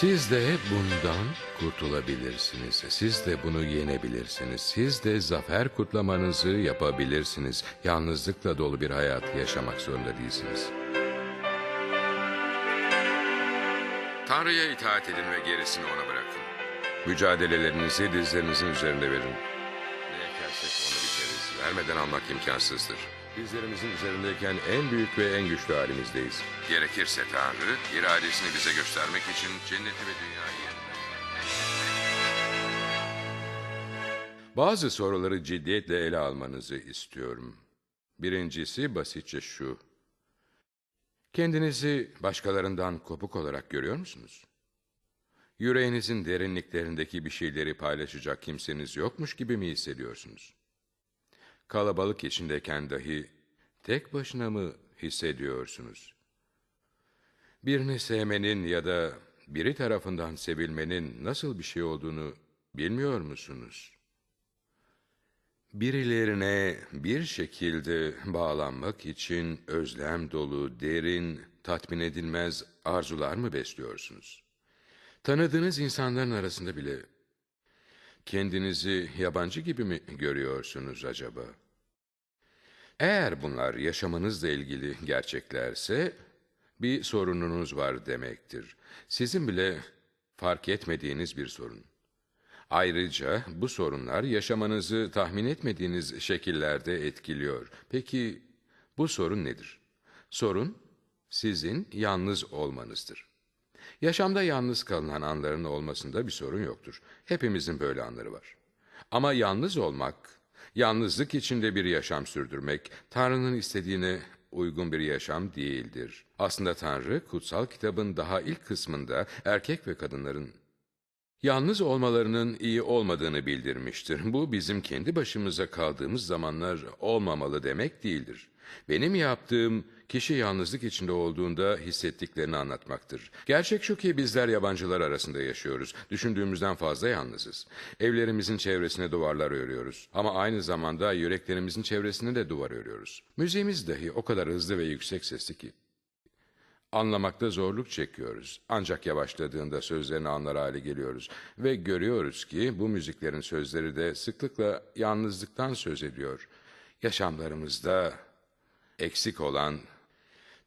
Siz de bundan kurtulabilirsiniz. Siz de bunu yenebilirsiniz. Siz de zafer kutlamanızı yapabilirsiniz. Yalnızlıkla dolu bir hayat yaşamak zorunda değilsiniz. Tanrı'ya itaat edin ve gerisini ona bırakın. Mücadelelerinizi dizlerinizin üzerinde verin. Ne ekersek onu biçeriz. Vermeden almak imkansızdır. Dizlerimizin üzerindeyken en büyük ve en güçlü halimizdeyiz. Gerekirse Tanrı, iradesini bize göstermek için cenneti ve dünyayı. Bazı soruları ciddiyetle ele almanızı istiyorum. Birincisi basitçe şu. Kendinizi başkalarından kopuk olarak görüyor musunuz? Yüreğinizin derinliklerindeki bir şeyleri paylaşacak kimseniz yokmuş gibi mi hissediyorsunuz? Kalabalık içindeyken dahi tek başına mı hissediyorsunuz? Birini sevmenin ya da biri tarafından sevilmenin nasıl bir şey olduğunu bilmiyor musunuz? Birilerine bir şekilde bağlanmak için özlem dolu, derin, tatmin edilmez arzular mı besliyorsunuz? Tanıdığınız insanların arasında bile kendinizi yabancı gibi mi görüyorsunuz acaba? Eğer bunlar yaşamınızla ilgili gerçeklerse bir sorununuz var demektir. Sizin bile fark etmediğiniz bir sorun. Ayrıca bu sorunlar yaşamanızı tahmin etmediğiniz şekillerde etkiliyor. Peki bu sorun nedir? Sorun sizin yalnız olmanızdır. Yaşamda yalnız kalınan anların olmasında bir sorun yoktur. Hepimizin böyle anları var. Ama yalnız olmak, yalnızlık içinde bir yaşam sürdürmek, Tanrı'nın istediğine uygun bir yaşam değildir. Aslında Tanrı, kutsal kitabın daha ilk kısmında erkek ve kadınların yalnız olmalarının iyi olmadığını bildirmiştir. Bu bizim kendi başımıza kaldığımız zamanlar olmamalı demek değildir. Benim yaptığım kişi yalnızlık içinde olduğunda hissettiklerini anlatmaktır. Gerçek şu ki bizler yabancılar arasında yaşıyoruz. Düşündüğümüzden fazla yalnızız. Evlerimizin çevresine duvarlar örüyoruz. Ama aynı zamanda yüreklerimizin çevresine de duvar örüyoruz. Müziğimiz dahi o kadar hızlı ve yüksek sesli ki. Anlamakta zorluk çekiyoruz. Ancak yavaşladığında sözlerini anlar hale geliyoruz. Ve görüyoruz ki bu müziklerin sözleri de sıklıkla yalnızlıktan söz ediyor. Yaşamlarımızda eksik olan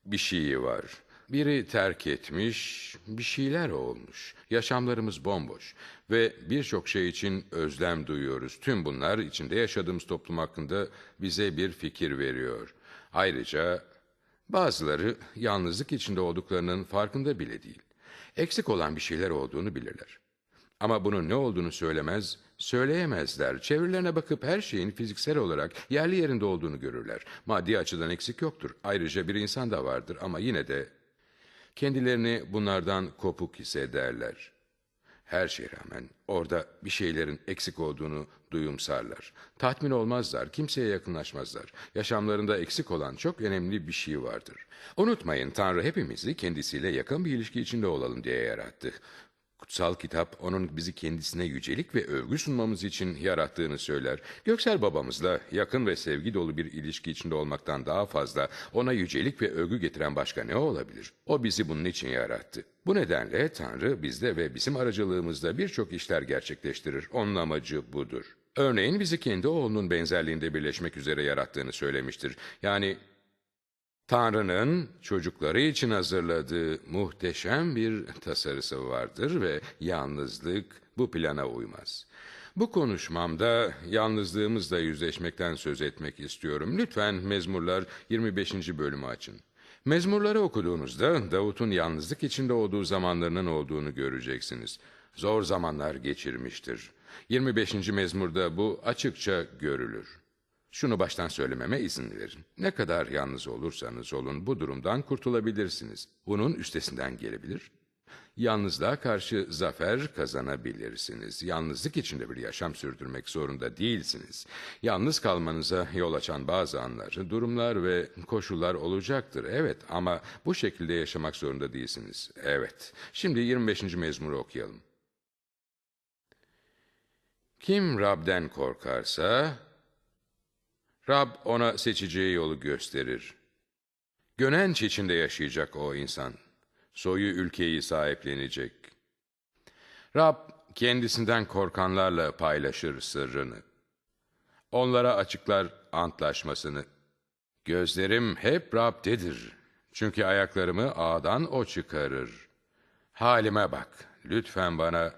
bir şey var. Biri terk etmiş, bir şeyler olmuş. Yaşamlarımız bomboş ve birçok şey için özlem duyuyoruz. Tüm bunlar içinde yaşadığımız toplum hakkında bize bir fikir veriyor. Ayrıca bazıları yalnızlık içinde olduklarının farkında bile değil. Eksik olan bir şeyler olduğunu bilirler. Ama bunun ne olduğunu söylemez, söyleyemezler. Çevrelerine bakıp her şeyin fiziksel olarak yerli yerinde olduğunu görürler. Maddi açıdan eksik yoktur. Ayrıca bir insan da vardır ama yine de kendilerini bunlardan kopuk hissederler. Her şeye rağmen orada bir şeylerin eksik olduğunu duyumsarlar. Tatmin olmazlar, kimseye yakınlaşmazlar. Yaşamlarında eksik olan çok önemli bir şey vardır. Unutmayın Tanrı hepimizi kendisiyle yakın bir ilişki içinde olalım diye yarattı. Kutsal kitap onun bizi kendisine yücelik ve övgü sunmamız için yarattığını söyler. Göksel babamızla yakın ve sevgi dolu bir ilişki içinde olmaktan daha fazla ona yücelik ve övgü getiren başka ne olabilir? O bizi bunun için yarattı. Bu nedenle Tanrı bizde ve bizim aracılığımızda birçok işler gerçekleştirir. Onun amacı budur. Örneğin bizi kendi oğlunun benzerliğinde birleşmek üzere yarattığını söylemiştir. Yani Tanrı'nın çocukları için hazırladığı muhteşem bir tasarısı vardır ve yalnızlık bu plana uymaz. Bu konuşmamda yalnızlığımızla yüzleşmekten söz etmek istiyorum. Lütfen Mezmurlar 25. bölümü açın. Mezmurları okuduğunuzda Davut'un yalnızlık içinde olduğu zamanlarının olduğunu göreceksiniz. Zor zamanlar geçirmiştir. 25. mezmurda bu açıkça görülür. Şunu baştan söylememe izin verin. Ne kadar yalnız olursanız olun bu durumdan kurtulabilirsiniz. Bunun üstesinden gelebilir. Yalnızlığa karşı zafer kazanabilirsiniz. Yalnızlık içinde bir yaşam sürdürmek zorunda değilsiniz. Yalnız kalmanıza yol açan bazı anlar, durumlar ve koşullar olacaktır. Evet ama bu şekilde yaşamak zorunda değilsiniz. Evet. Şimdi 25. mezmuru okuyalım. Kim Rab'den korkarsa Rab ona seçeceği yolu gösterir. Gönenç içinde yaşayacak o insan. Soyu ülkeyi sahiplenecek. Rab kendisinden korkanlarla paylaşır sırrını. Onlara açıklar antlaşmasını. Gözlerim hep Rab'dedir. Çünkü ayaklarımı ağdan o çıkarır. Halime bak, lütfen bana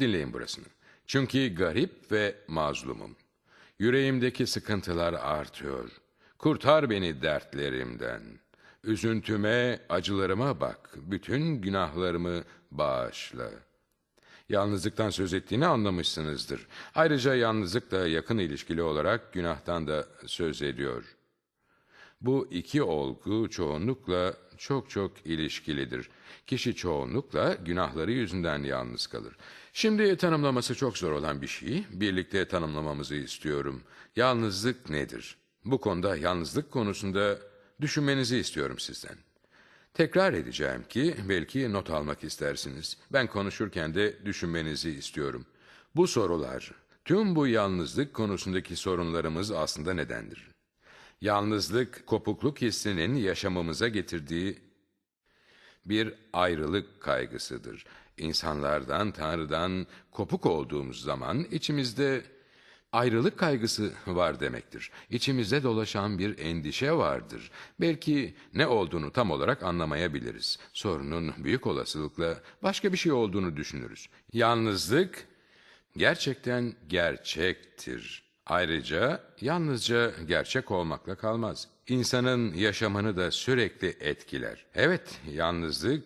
dinleyin burasını. Çünkü garip ve mazlumum. Yüreğimdeki sıkıntılar artıyor. Kurtar beni dertlerimden. Üzüntüme, acılarıma bak. Bütün günahlarımı bağışla. Yalnızlıktan söz ettiğini anlamışsınızdır. Ayrıca yalnızlıkla yakın ilişkili olarak günahtan da söz ediyor. Bu iki olgu çoğunlukla çok çok ilişkilidir. Kişi çoğunlukla günahları yüzünden yalnız kalır. Şimdi tanımlaması çok zor olan bir şeyi birlikte tanımlamamızı istiyorum. Yalnızlık nedir? Bu konuda yalnızlık konusunda düşünmenizi istiyorum sizden. Tekrar edeceğim ki belki not almak istersiniz. Ben konuşurken de düşünmenizi istiyorum. Bu sorular, tüm bu yalnızlık konusundaki sorunlarımız aslında nedendir? Yalnızlık, kopukluk hissinin yaşamamıza getirdiği bir ayrılık kaygısıdır. İnsanlardan, Tanrı'dan kopuk olduğumuz zaman içimizde ayrılık kaygısı var demektir. İçimizde dolaşan bir endişe vardır. Belki ne olduğunu tam olarak anlamayabiliriz. Sorunun büyük olasılıkla başka bir şey olduğunu düşünürüz. Yalnızlık gerçekten gerçektir. Ayrıca yalnızca gerçek olmakla kalmaz. İnsanın yaşamını da sürekli etkiler. Evet, yalnızlık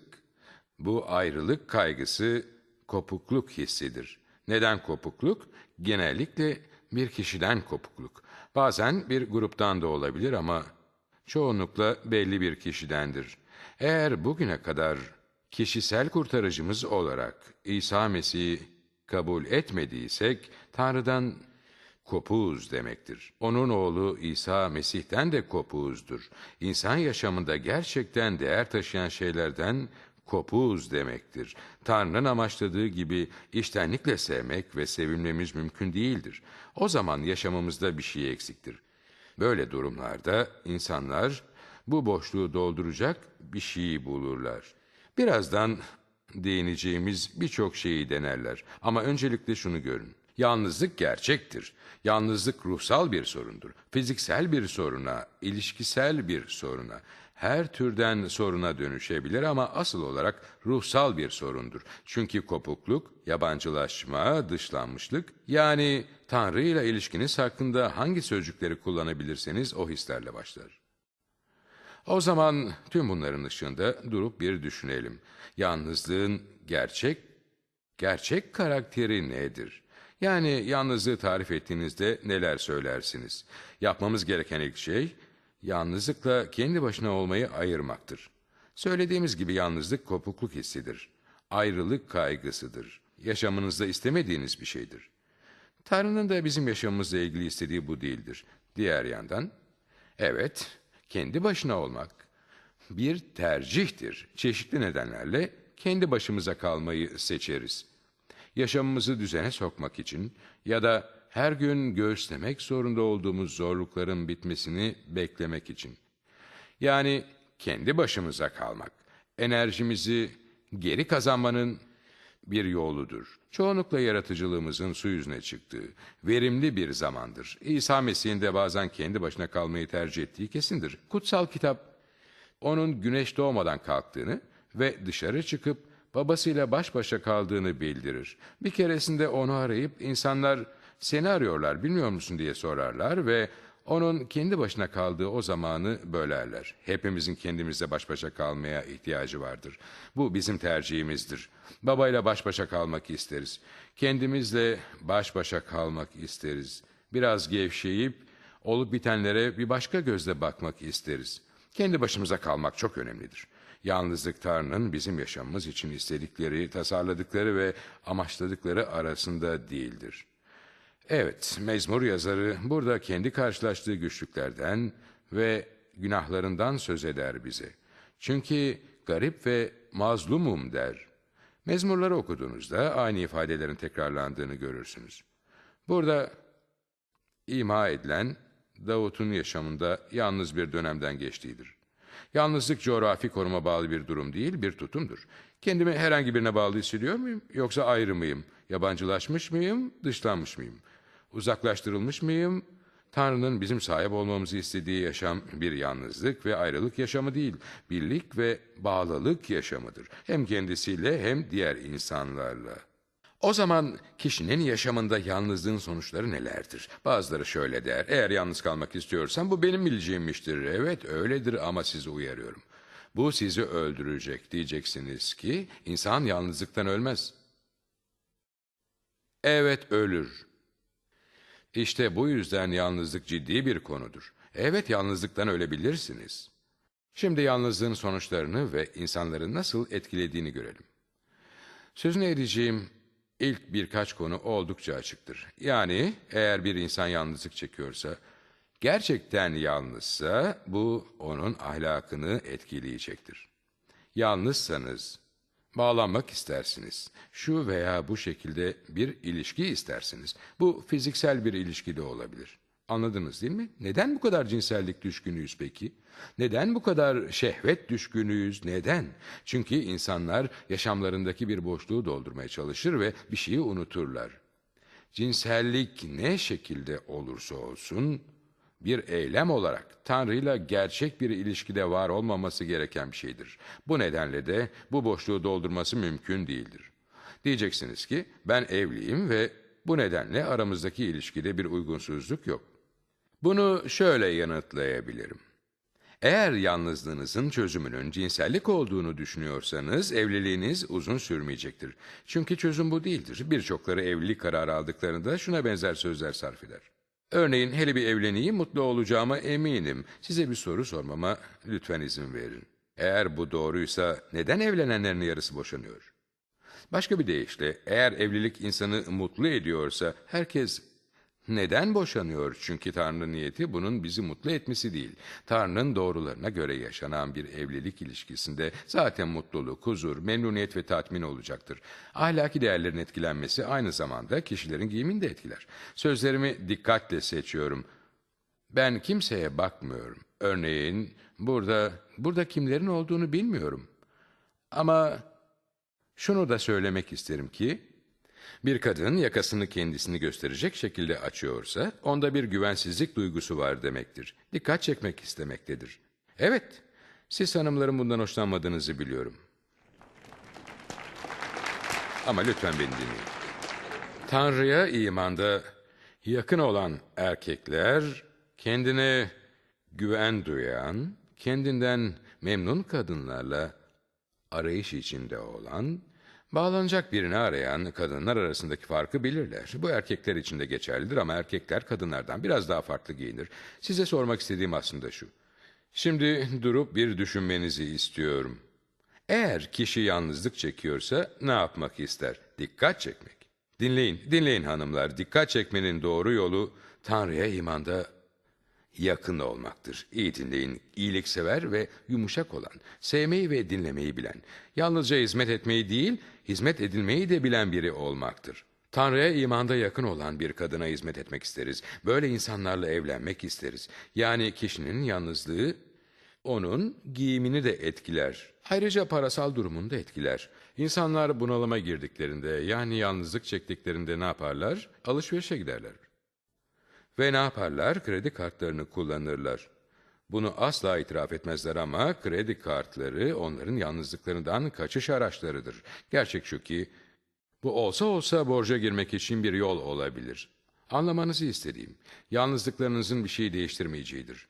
bu ayrılık kaygısı kopukluk hissidir. Neden kopukluk? Genellikle bir kişiden kopukluk. Bazen bir gruptan da olabilir ama çoğunlukla belli bir kişidendir. Eğer bugüne kadar kişisel kurtarıcımız olarak İsa Mesih'i kabul etmediysek Tanrı'dan kopuz demektir. Onun oğlu İsa Mesih'ten de kopuzdur. İnsan yaşamında gerçekten değer taşıyan şeylerden kopuz demektir. Tanrı'nın amaçladığı gibi iştenlikle sevmek ve sevilmemiz mümkün değildir. O zaman yaşamımızda bir şey eksiktir. Böyle durumlarda insanlar bu boşluğu dolduracak bir şeyi bulurlar. Birazdan değineceğimiz birçok şeyi denerler. Ama öncelikle şunu görün. Yalnızlık gerçektir. Yalnızlık ruhsal bir sorundur. Fiziksel bir soruna, ilişkisel bir soruna, her türden soruna dönüşebilir ama asıl olarak ruhsal bir sorundur. Çünkü kopukluk, yabancılaşma, dışlanmışlık yani Tanrı ile ilişkiniz hakkında hangi sözcükleri kullanabilirseniz o hislerle başlar. O zaman tüm bunların ışığında durup bir düşünelim. Yalnızlığın gerçek, gerçek karakteri nedir? Yani yalnızlığı tarif ettiğinizde neler söylersiniz? Yapmamız gereken ilk şey, yalnızlıkla kendi başına olmayı ayırmaktır. Söylediğimiz gibi yalnızlık kopukluk hissidir. Ayrılık kaygısıdır. Yaşamınızda istemediğiniz bir şeydir. Tanrı'nın da bizim yaşamımızla ilgili istediği bu değildir. Diğer yandan, evet, kendi başına olmak bir tercihtir. Çeşitli nedenlerle kendi başımıza kalmayı seçeriz. Yaşamımızı düzene sokmak için ya da her gün göğüslemek zorunda olduğumuz zorlukların bitmesini beklemek için. Yani kendi başımıza kalmak, enerjimizi geri kazanmanın bir yoludur. Çoğunlukla yaratıcılığımızın su yüzüne çıktığı, verimli bir zamandır. İsa Mesih'in de bazen kendi başına kalmayı tercih ettiği kesindir. Kutsal kitap, onun güneş doğmadan kalktığını ve dışarı çıkıp babasıyla baş başa kaldığını bildirir. Bir keresinde onu arayıp insanlar seni arıyorlar bilmiyor musun diye sorarlar ve onun kendi başına kaldığı o zamanı bölerler. Hepimizin kendimizle baş başa kalmaya ihtiyacı vardır. Bu bizim tercihimizdir. Babayla baş başa kalmak isteriz. Kendimizle baş başa kalmak isteriz. Biraz gevşeyip olup bitenlere bir başka gözle bakmak isteriz. Kendi başımıza kalmak çok önemlidir. Yalnızlık Tanrı'nın bizim yaşamımız için istedikleri, tasarladıkları ve amaçladıkları arasında değildir. Evet, mezmur yazarı burada kendi karşılaştığı güçlüklerden ve günahlarından söz eder bize. Çünkü garip ve mazlumum der. Mezmurları okuduğunuzda aynı ifadelerin tekrarlandığını görürsünüz. Burada ima edilen Davut'un yaşamında yalnız bir dönemden geçtiğidir. Yalnızlık coğrafi konuma bağlı bir durum değil, bir tutumdur. Kendimi herhangi birine bağlı hissediyor muyum? Yoksa ayrı mıyım? Yabancılaşmış mıyım? Dışlanmış mıyım? Uzaklaştırılmış mıyım? Tanrı'nın bizim sahip olmamızı istediği yaşam bir yalnızlık ve ayrılık yaşamı değil, birlik ve bağlılık yaşamıdır. Hem kendisiyle hem diğer insanlarla. O zaman kişinin yaşamında yalnızlığın sonuçları nelerdir? Bazıları şöyle der, eğer yalnız kalmak istiyorsan bu benim bileceğim iştir. Evet öyledir ama sizi uyarıyorum. Bu sizi öldürecek diyeceksiniz ki insan yalnızlıktan ölmez. Evet ölür. İşte bu yüzden yalnızlık ciddi bir konudur. Evet yalnızlıktan ölebilirsiniz. Şimdi yalnızlığın sonuçlarını ve insanları nasıl etkilediğini görelim. Sözünü edeceğim ilk birkaç konu oldukça açıktır. Yani eğer bir insan yalnızlık çekiyorsa, gerçekten yalnızsa bu onun ahlakını etkileyecektir. Yalnızsanız bağlanmak istersiniz. Şu veya bu şekilde bir ilişki istersiniz. Bu fiziksel bir ilişki de olabilir. Anladınız değil mi? Neden bu kadar cinsellik düşkünüyüz peki? Neden bu kadar şehvet düşkünüyüz? Neden? Çünkü insanlar yaşamlarındaki bir boşluğu doldurmaya çalışır ve bir şeyi unuturlar. Cinsellik ne şekilde olursa olsun bir eylem olarak Tanrı'yla gerçek bir ilişkide var olmaması gereken bir şeydir. Bu nedenle de bu boşluğu doldurması mümkün değildir. Diyeceksiniz ki ben evliyim ve bu nedenle aramızdaki ilişkide bir uygunsuzluk yok. Bunu şöyle yanıtlayabilirim. Eğer yalnızlığınızın çözümünün cinsellik olduğunu düşünüyorsanız evliliğiniz uzun sürmeyecektir. Çünkü çözüm bu değildir. Birçokları evlilik kararı aldıklarında şuna benzer sözler sarf eder. Örneğin hele bir evleneyim mutlu olacağıma eminim. Size bir soru sormama lütfen izin verin. Eğer bu doğruysa neden evlenenlerin yarısı boşanıyor? Başka bir deyişle eğer evlilik insanı mutlu ediyorsa herkes neden boşanıyor? Çünkü Tanrı'nın niyeti bunun bizi mutlu etmesi değil. Tanrı'nın doğrularına göre yaşanan bir evlilik ilişkisinde zaten mutluluk, huzur, memnuniyet ve tatmin olacaktır. Ahlaki değerlerin etkilenmesi aynı zamanda kişilerin giyimini de etkiler. Sözlerimi dikkatle seçiyorum. Ben kimseye bakmıyorum. Örneğin burada burada kimlerin olduğunu bilmiyorum. Ama şunu da söylemek isterim ki bir kadın yakasını kendisini gösterecek şekilde açıyorsa onda bir güvensizlik duygusu var demektir. Dikkat çekmek istemektedir. Evet, siz hanımların bundan hoşlanmadığınızı biliyorum. Ama lütfen beni dinleyin. Tanrı'ya imanda yakın olan erkekler kendine güven duyan, kendinden memnun kadınlarla arayış içinde olan, bağlanacak birini arayan kadınlar arasındaki farkı bilirler. Bu erkekler için de geçerlidir ama erkekler kadınlardan biraz daha farklı giyinir. Size sormak istediğim aslında şu. Şimdi durup bir düşünmenizi istiyorum. Eğer kişi yalnızlık çekiyorsa ne yapmak ister? Dikkat çekmek. Dinleyin, dinleyin hanımlar. Dikkat çekmenin doğru yolu Tanrı'ya imanda yakın olmaktır. İyi dinleyin, iyiliksever ve yumuşak olan, sevmeyi ve dinlemeyi bilen, yalnızca hizmet etmeyi değil, hizmet edilmeyi de bilen biri olmaktır. Tanrı'ya imanda yakın olan bir kadına hizmet etmek isteriz. Böyle insanlarla evlenmek isteriz. Yani kişinin yalnızlığı onun giyimini de etkiler. Ayrıca parasal durumunu da etkiler. İnsanlar bunalıma girdiklerinde yani yalnızlık çektiklerinde ne yaparlar? Alışverişe giderler. Ve ne yaparlar? Kredi kartlarını kullanırlar. Bunu asla itiraf etmezler ama kredi kartları onların yalnızlıklarından kaçış araçlarıdır. Gerçek şu ki bu olsa olsa borca girmek için bir yol olabilir. Anlamanızı istediğim, yalnızlıklarınızın bir şeyi değiştirmeyeceğidir.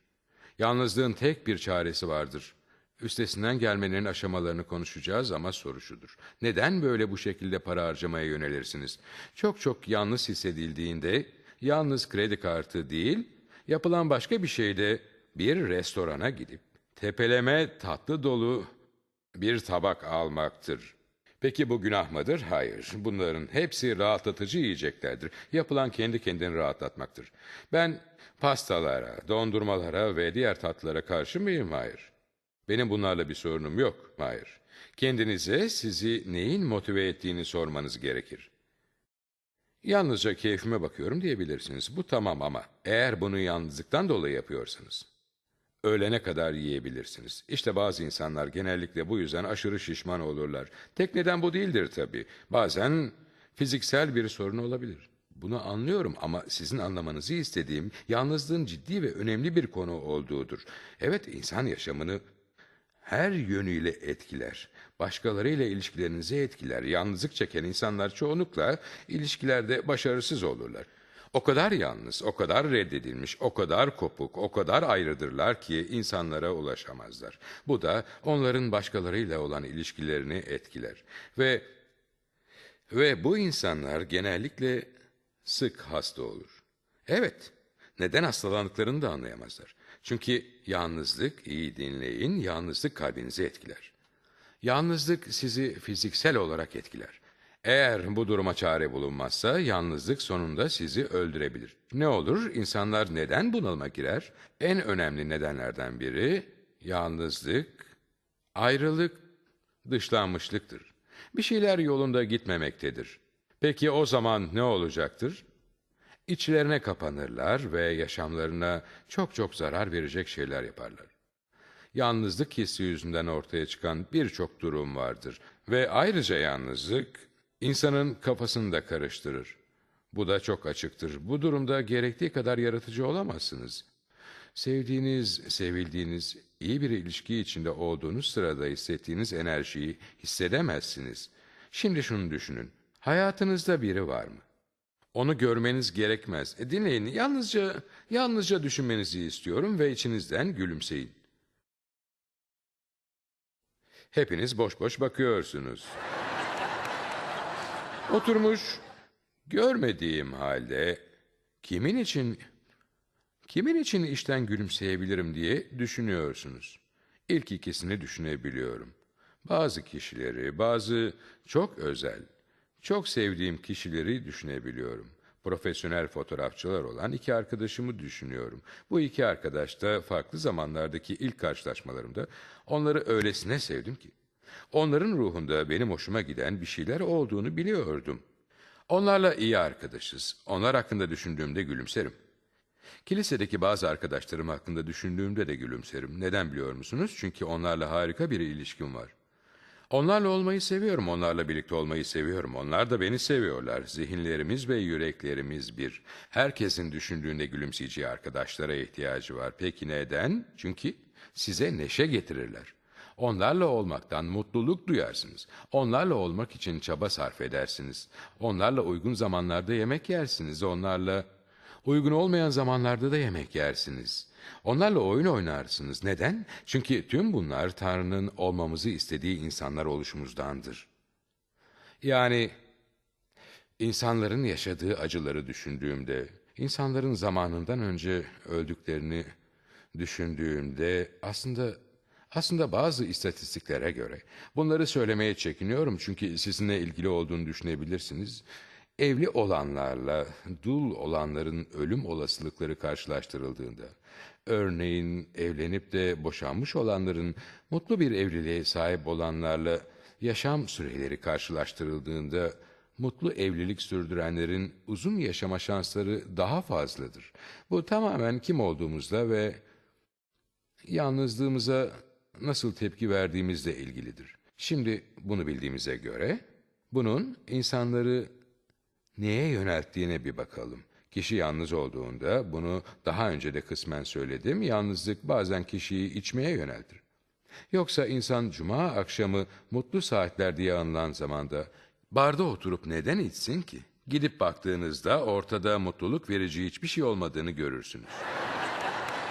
Yalnızlığın tek bir çaresi vardır. Üstesinden gelmenin aşamalarını konuşacağız ama soru şudur. Neden böyle bu şekilde para harcamaya yönelirsiniz? Çok çok yalnız hissedildiğinde yalnız kredi kartı değil, yapılan başka bir şeyde bir restorana gidip tepeleme tatlı dolu bir tabak almaktır. Peki bu günah mıdır? Hayır. Bunların hepsi rahatlatıcı yiyeceklerdir. Yapılan kendi kendini rahatlatmaktır. Ben pastalara, dondurmalara ve diğer tatlılara karşı mıyım? Hayır. Benim bunlarla bir sorunum yok. Hayır. Kendinize sizi neyin motive ettiğini sormanız gerekir. Yalnızca keyfime bakıyorum diyebilirsiniz. Bu tamam ama eğer bunu yalnızlıktan dolayı yapıyorsanız, öğlene kadar yiyebilirsiniz. İşte bazı insanlar genellikle bu yüzden aşırı şişman olurlar. Tek neden bu değildir tabii. Bazen fiziksel bir sorun olabilir. Bunu anlıyorum ama sizin anlamanızı istediğim yalnızlığın ciddi ve önemli bir konu olduğudur. Evet insan yaşamını her yönüyle etkiler. Başkalarıyla ilişkilerinizi etkiler. Yalnızlık çeken insanlar çoğunlukla ilişkilerde başarısız olurlar. O kadar yalnız, o kadar reddedilmiş, o kadar kopuk, o kadar ayrıdırlar ki insanlara ulaşamazlar. Bu da onların başkalarıyla olan ilişkilerini etkiler. Ve ve bu insanlar genellikle sık hasta olur. Evet, neden hastalandıklarını da anlayamazlar. Çünkü yalnızlık, iyi dinleyin, yalnızlık kalbinizi etkiler. Yalnızlık sizi fiziksel olarak etkiler. Eğer bu duruma çare bulunmazsa yalnızlık sonunda sizi öldürebilir. Ne olur? İnsanlar neden bunalıma girer? En önemli nedenlerden biri yalnızlık, ayrılık, dışlanmışlıktır. Bir şeyler yolunda gitmemektedir. Peki o zaman ne olacaktır? İçlerine kapanırlar ve yaşamlarına çok çok zarar verecek şeyler yaparlar. Yalnızlık hissi yüzünden ortaya çıkan birçok durum vardır ve ayrıca yalnızlık insanın kafasını da karıştırır. Bu da çok açıktır. Bu durumda gerektiği kadar yaratıcı olamazsınız. Sevdiğiniz, sevildiğiniz, iyi bir ilişki içinde olduğunuz sırada hissettiğiniz enerjiyi hissedemezsiniz. Şimdi şunu düşünün. Hayatınızda biri var mı? Onu görmeniz gerekmez. E dinleyin, yalnızca, yalnızca düşünmenizi istiyorum ve içinizden gülümseyin. Hepiniz boş boş bakıyorsunuz. Oturmuş, görmediğim halde kimin için kimin için işten gülümseyebilirim diye düşünüyorsunuz. İlk ikisini düşünebiliyorum. Bazı kişileri, bazı çok özel, çok sevdiğim kişileri düşünebiliyorum. Profesyonel fotoğrafçılar olan iki arkadaşımı düşünüyorum. Bu iki arkadaş da farklı zamanlardaki ilk karşılaşmalarımda onları öylesine sevdim ki. Onların ruhunda benim hoşuma giden bir şeyler olduğunu biliyordum. Onlarla iyi arkadaşız. Onlar hakkında düşündüğümde gülümserim. Kilisedeki bazı arkadaşlarım hakkında düşündüğümde de gülümserim. Neden biliyor musunuz? Çünkü onlarla harika bir ilişkim var. Onlarla olmayı seviyorum, onlarla birlikte olmayı seviyorum. Onlar da beni seviyorlar. Zihinlerimiz ve yüreklerimiz bir. Herkesin düşündüğünde gülümseyeceği arkadaşlara ihtiyacı var. Peki neden? Çünkü size neşe getirirler. Onlarla olmaktan mutluluk duyarsınız. Onlarla olmak için çaba sarf edersiniz. Onlarla uygun zamanlarda yemek yersiniz. Onlarla uygun olmayan zamanlarda da yemek yersiniz. Onlarla oyun oynarsınız. Neden? Çünkü tüm bunlar Tanrı'nın olmamızı istediği insanlar oluşumuzdandır. Yani insanların yaşadığı acıları düşündüğümde, insanların zamanından önce öldüklerini düşündüğümde aslında aslında bazı istatistiklere göre bunları söylemeye çekiniyorum çünkü sizinle ilgili olduğunu düşünebilirsiniz. Evli olanlarla dul olanların ölüm olasılıkları karşılaştırıldığında, örneğin evlenip de boşanmış olanların mutlu bir evliliğe sahip olanlarla yaşam süreleri karşılaştırıldığında, mutlu evlilik sürdürenlerin uzun yaşama şansları daha fazladır. Bu tamamen kim olduğumuzla ve yalnızlığımıza nasıl tepki verdiğimizle ilgilidir. Şimdi bunu bildiğimize göre bunun insanları neye yönelttiğine bir bakalım. Kişi yalnız olduğunda bunu daha önce de kısmen söyledim. Yalnızlık bazen kişiyi içmeye yöneltir. Yoksa insan cuma akşamı mutlu saatler diye anılan zamanda barda oturup neden içsin ki? Gidip baktığınızda ortada mutluluk verici hiçbir şey olmadığını görürsünüz.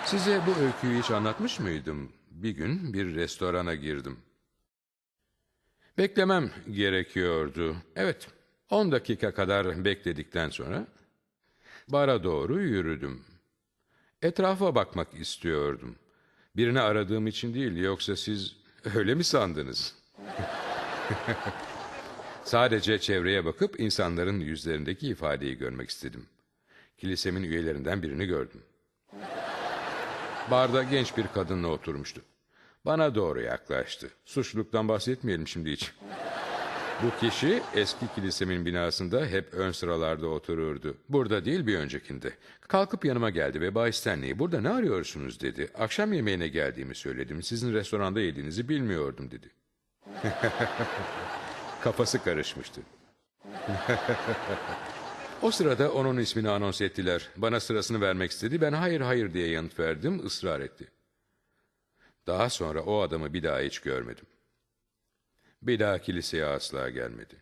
Size bu öyküyü hiç anlatmış mıydım? Bir gün bir restorana girdim. Beklemem gerekiyordu. Evet, 10 dakika kadar bekledikten sonra bara doğru yürüdüm. Etrafa bakmak istiyordum. Birini aradığım için değil, yoksa siz öyle mi sandınız? Sadece çevreye bakıp insanların yüzlerindeki ifadeyi görmek istedim. Kilisemin üyelerinden birini gördüm. Barda genç bir kadınla oturmuştu. Bana doğru yaklaştı. Suçluluktan bahsetmeyelim şimdi hiç. Bu kişi eski kilisemin binasında hep ön sıralarda otururdu. Burada değil bir öncekinde. Kalkıp yanıma geldi ve Bay Stanley burada ne arıyorsunuz dedi. Akşam yemeğine geldiğimi söyledim. Sizin restoranda yediğinizi bilmiyordum dedi. Kafası karışmıştı. o sırada onun ismini anons ettiler. Bana sırasını vermek istedi. Ben hayır hayır diye yanıt verdim. ısrar etti. Daha sonra o adamı bir daha hiç görmedim. Bir daha kiliseye asla gelmedi.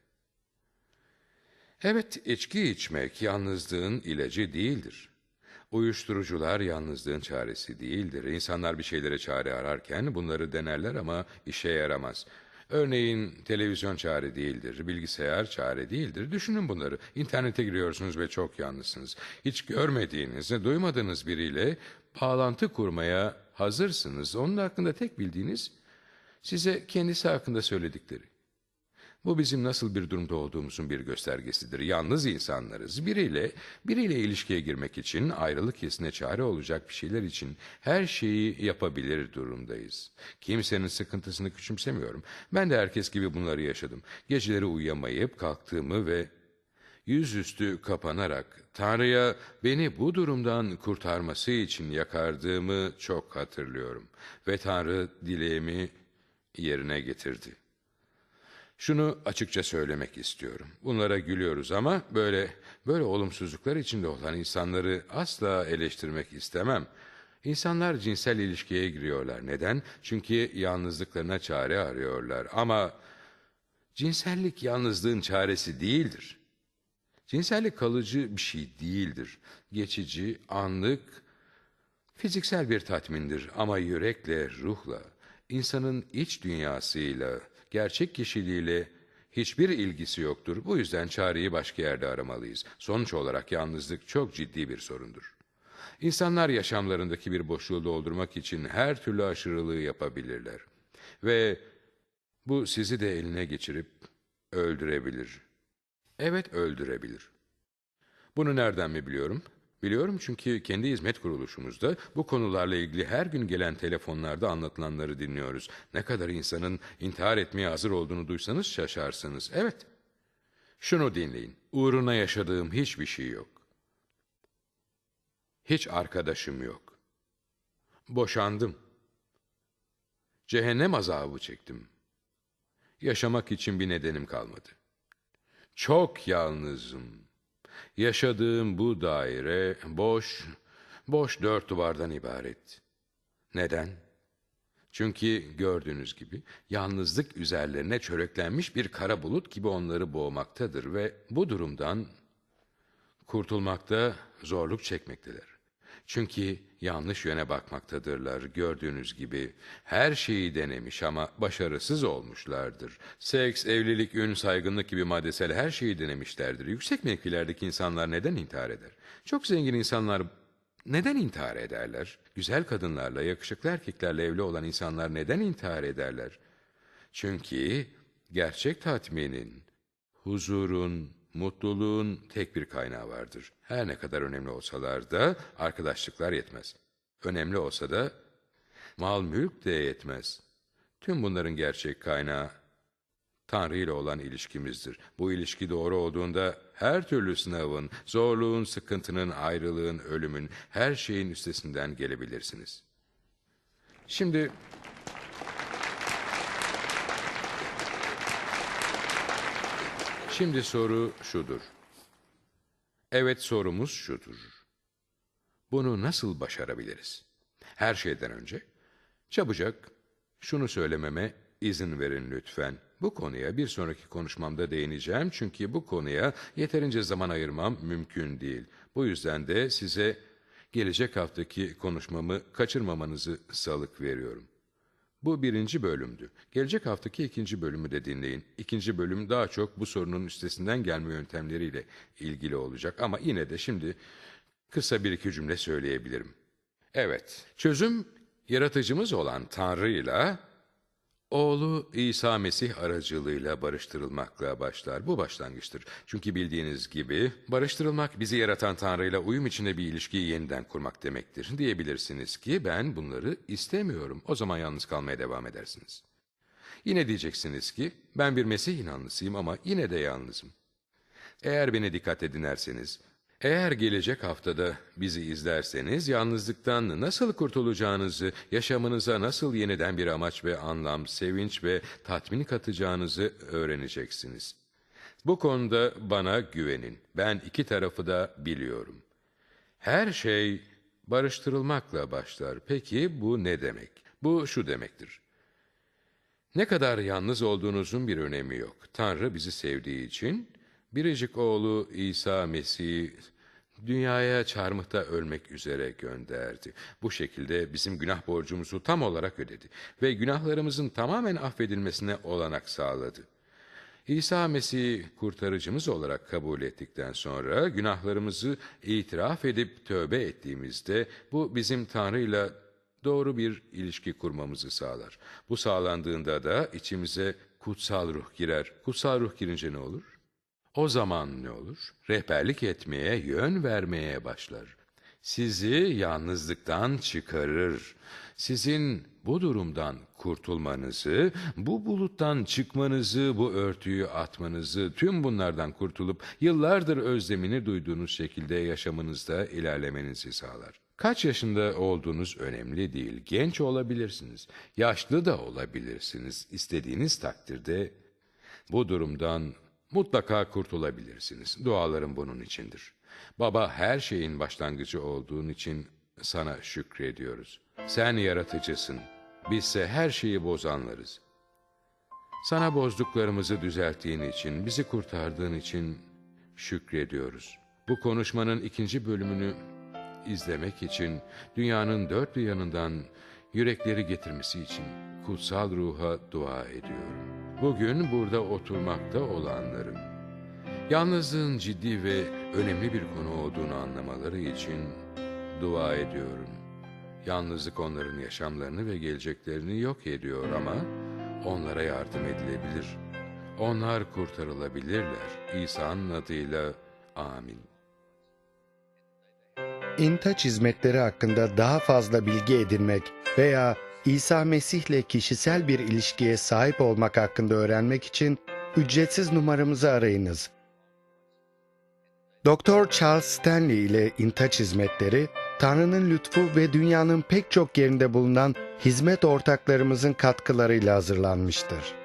Evet, içki içmek yalnızlığın ilacı değildir. Uyuşturucular yalnızlığın çaresi değildir. İnsanlar bir şeylere çare ararken bunları denerler ama işe yaramaz. Örneğin televizyon çare değildir, bilgisayar çare değildir. Düşünün bunları. İnternete giriyorsunuz ve çok yalnızsınız. Hiç görmediğiniz, duymadığınız biriyle bağlantı kurmaya hazırsınız. Onun hakkında tek bildiğiniz size kendisi hakkında söyledikleri. Bu bizim nasıl bir durumda olduğumuzun bir göstergesidir. Yalnız insanlarız. Biriyle, biriyle ilişkiye girmek için, ayrılık hissine çare olacak bir şeyler için her şeyi yapabilir durumdayız. Kimsenin sıkıntısını küçümsemiyorum. Ben de herkes gibi bunları yaşadım. Geceleri uyuyamayıp kalktığımı ve yüzüstü kapanarak Tanrı'ya beni bu durumdan kurtarması için yakardığımı çok hatırlıyorum. Ve Tanrı dileğimi yerine getirdi. Şunu açıkça söylemek istiyorum. Bunlara gülüyoruz ama böyle böyle olumsuzluklar içinde olan insanları asla eleştirmek istemem. İnsanlar cinsel ilişkiye giriyorlar. Neden? Çünkü yalnızlıklarına çare arıyorlar. Ama cinsellik yalnızlığın çaresi değildir. Cinsellik kalıcı bir şey değildir. Geçici, anlık, fiziksel bir tatmindir ama yürekle, ruhla, insanın iç dünyasıyla, gerçek kişiliğiyle hiçbir ilgisi yoktur. Bu yüzden çareyi başka yerde aramalıyız. Sonuç olarak yalnızlık çok ciddi bir sorundur. İnsanlar yaşamlarındaki bir boşluğu doldurmak için her türlü aşırılığı yapabilirler. Ve bu sizi de eline geçirip öldürebilir. Evet öldürebilir. Bunu nereden mi biliyorum? Biliyorum çünkü kendi hizmet kuruluşumuzda bu konularla ilgili her gün gelen telefonlarda anlatılanları dinliyoruz. Ne kadar insanın intihar etmeye hazır olduğunu duysanız şaşarsınız. Evet, şunu dinleyin. Uğruna yaşadığım hiçbir şey yok. Hiç arkadaşım yok. Boşandım. Cehennem azabı çektim. Yaşamak için bir nedenim kalmadı. Çok yalnızım. Yaşadığım bu daire boş, boş dört duvardan ibaret. Neden? Çünkü gördüğünüz gibi yalnızlık üzerlerine çöreklenmiş bir kara bulut gibi onları boğmaktadır ve bu durumdan kurtulmakta zorluk çekmektedir. Çünkü yanlış yöne bakmaktadırlar. Gördüğünüz gibi her şeyi denemiş ama başarısız olmuşlardır. Seks, evlilik, ün, saygınlık gibi maddesel her şeyi denemişlerdir. Yüksek mevkilerdeki insanlar neden intihar eder? Çok zengin insanlar neden intihar ederler? Güzel kadınlarla, yakışıklı erkeklerle evli olan insanlar neden intihar ederler? Çünkü gerçek tatminin, huzurun, mutluluğun tek bir kaynağı vardır. Her ne kadar önemli olsalar da arkadaşlıklar yetmez. Önemli olsa da mal mülk de yetmez. Tüm bunların gerçek kaynağı Tanrı ile olan ilişkimizdir. Bu ilişki doğru olduğunda her türlü sınavın, zorluğun, sıkıntının, ayrılığın, ölümün, her şeyin üstesinden gelebilirsiniz. Şimdi Şimdi soru şudur. Evet sorumuz şudur. Bunu nasıl başarabiliriz? Her şeyden önce çabucak şunu söylememe izin verin lütfen. Bu konuya bir sonraki konuşmamda değineceğim çünkü bu konuya yeterince zaman ayırmam mümkün değil. Bu yüzden de size gelecek haftaki konuşmamı kaçırmamanızı salık veriyorum. Bu birinci bölümdü. Gelecek haftaki ikinci bölümü de dinleyin. İkinci bölüm daha çok bu sorunun üstesinden gelme yöntemleriyle ilgili olacak. Ama yine de şimdi kısa bir iki cümle söyleyebilirim. Evet, çözüm yaratıcımız olan Tanrı'yla Oğlu İsa Mesih aracılığıyla barıştırılmakla başlar. Bu başlangıçtır. Çünkü bildiğiniz gibi barıştırılmak bizi yaratan Tanrı ile uyum içinde bir ilişkiyi yeniden kurmak demektir. Diyebilirsiniz ki ben bunları istemiyorum. O zaman yalnız kalmaya devam edersiniz. Yine diyeceksiniz ki ben bir Mesih inanlısıyım ama yine de yalnızım. Eğer beni dikkat dinlerseniz, eğer gelecek haftada bizi izlerseniz yalnızlıktan nasıl kurtulacağınızı, yaşamınıza nasıl yeniden bir amaç ve anlam, sevinç ve tatmin katacağınızı öğreneceksiniz. Bu konuda bana güvenin. Ben iki tarafı da biliyorum. Her şey barıştırılmakla başlar. Peki bu ne demek? Bu şu demektir. Ne kadar yalnız olduğunuzun bir önemi yok. Tanrı bizi sevdiği için biricik oğlu İsa Mesih'i dünyaya çarmıhta ölmek üzere gönderdi. Bu şekilde bizim günah borcumuzu tam olarak ödedi ve günahlarımızın tamamen affedilmesine olanak sağladı. İsa Mesih'i kurtarıcımız olarak kabul ettikten sonra günahlarımızı itiraf edip tövbe ettiğimizde bu bizim Tanrı'yla doğru bir ilişki kurmamızı sağlar. Bu sağlandığında da içimize kutsal ruh girer. Kutsal ruh girince ne olur? O zaman ne olur? Rehberlik etmeye, yön vermeye başlar. Sizi yalnızlıktan çıkarır. Sizin bu durumdan kurtulmanızı, bu buluttan çıkmanızı, bu örtüyü atmanızı, tüm bunlardan kurtulup yıllardır özlemini duyduğunuz şekilde yaşamınızda ilerlemenizi sağlar. Kaç yaşında olduğunuz önemli değil. Genç olabilirsiniz, yaşlı da olabilirsiniz. İstediğiniz takdirde bu durumdan mutlaka kurtulabilirsiniz. Dualarım bunun içindir. Baba her şeyin başlangıcı olduğun için sana şükrediyoruz. Sen yaratıcısın. Bizse her şeyi bozanlarız. Sana bozduklarımızı düzelttiğin için, bizi kurtardığın için şükrediyoruz. Bu konuşmanın ikinci bölümünü izlemek için dünyanın dört bir yanından yürekleri getirmesi için kutsal ruha dua ediyorum. Bugün burada oturmakta olanların yalnızlığın ciddi ve önemli bir konu olduğunu anlamaları için dua ediyorum. Yalnızlık onların yaşamlarını ve geleceklerini yok ediyor ama onlara yardım edilebilir. Onlar kurtarılabilirler. İsa'nın adıyla amin. İntaç hizmetleri hakkında daha fazla bilgi edinmek veya İsa Mesih'le kişisel bir ilişkiye sahip olmak hakkında öğrenmek için ücretsiz numaramızı arayınız. Dr. Charles Stanley ile İntaç hizmetleri, Tanrı'nın lütfu ve dünyanın pek çok yerinde bulunan hizmet ortaklarımızın katkılarıyla hazırlanmıştır.